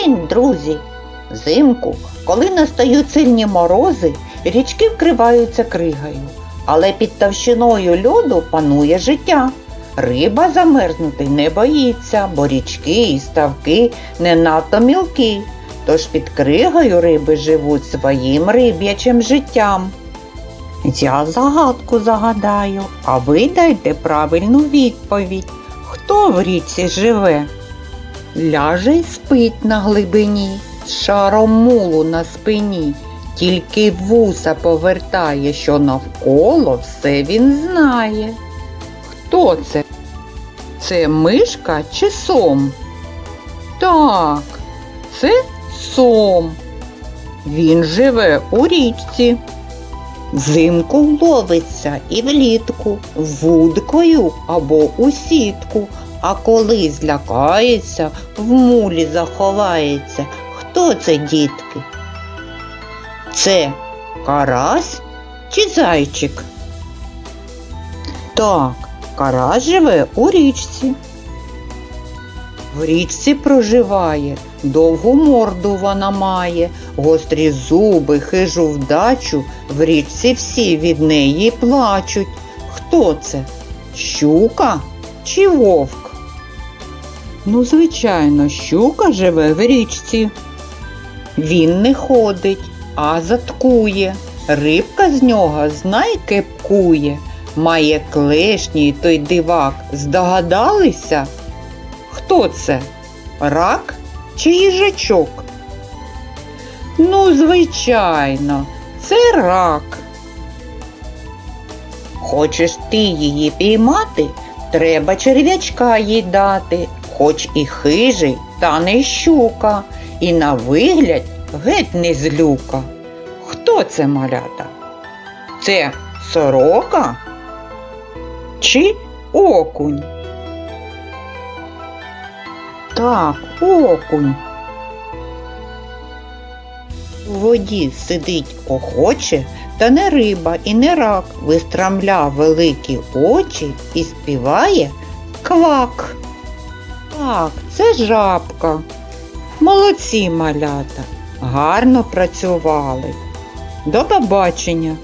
день, друзі! Взимку, коли настають сильні морози, річки вкриваються кригою, але під товщиною льоду панує життя. Риба замерзнути не боїться, бо річки і ставки не надто мілкі. Тож під кригою риби живуть своїм риб'ячим життям. Я загадку загадаю, а ви дайте правильну відповідь. Хто в річці живе? Ляже й спить на глибині, з шаром мулу на спині, тільки вуса повертає, що навколо все він знає. Хто це? Це мишка чи сом? Так, це сом. Він живе у річці. Взимку ловиться і влітку, вудкою або у сітку, а коли злякається, в мулі заховається. Хто це, дітки? Це карась чи зайчик? Так, карась живе у річці. В річці проживає, довгу морду вона має, гострі зуби, хижу вдачу, в річці всі від неї плачуть. Хто це? Щука чи вовк? Ну, звичайно, щука живе в річці. Він не ходить, а заткує. Рибка з нього знай кепкує. Має клешні той дивак. Здогадалися? Хто це? Рак чи їжачок? Ну, звичайно, це рак. Хочеш ти її піймати, треба черв'ячка їй дати, хоч і хижий, та не щука, і на вигляд геть не злюка. Хто це малята? Це сорока чи окунь? Так, окунь. У воді сидить охоче, та не риба і не рак, вистрамля великі очі і співає квак. Так, це жабка. Молодці малята, гарно працювали. До побачення!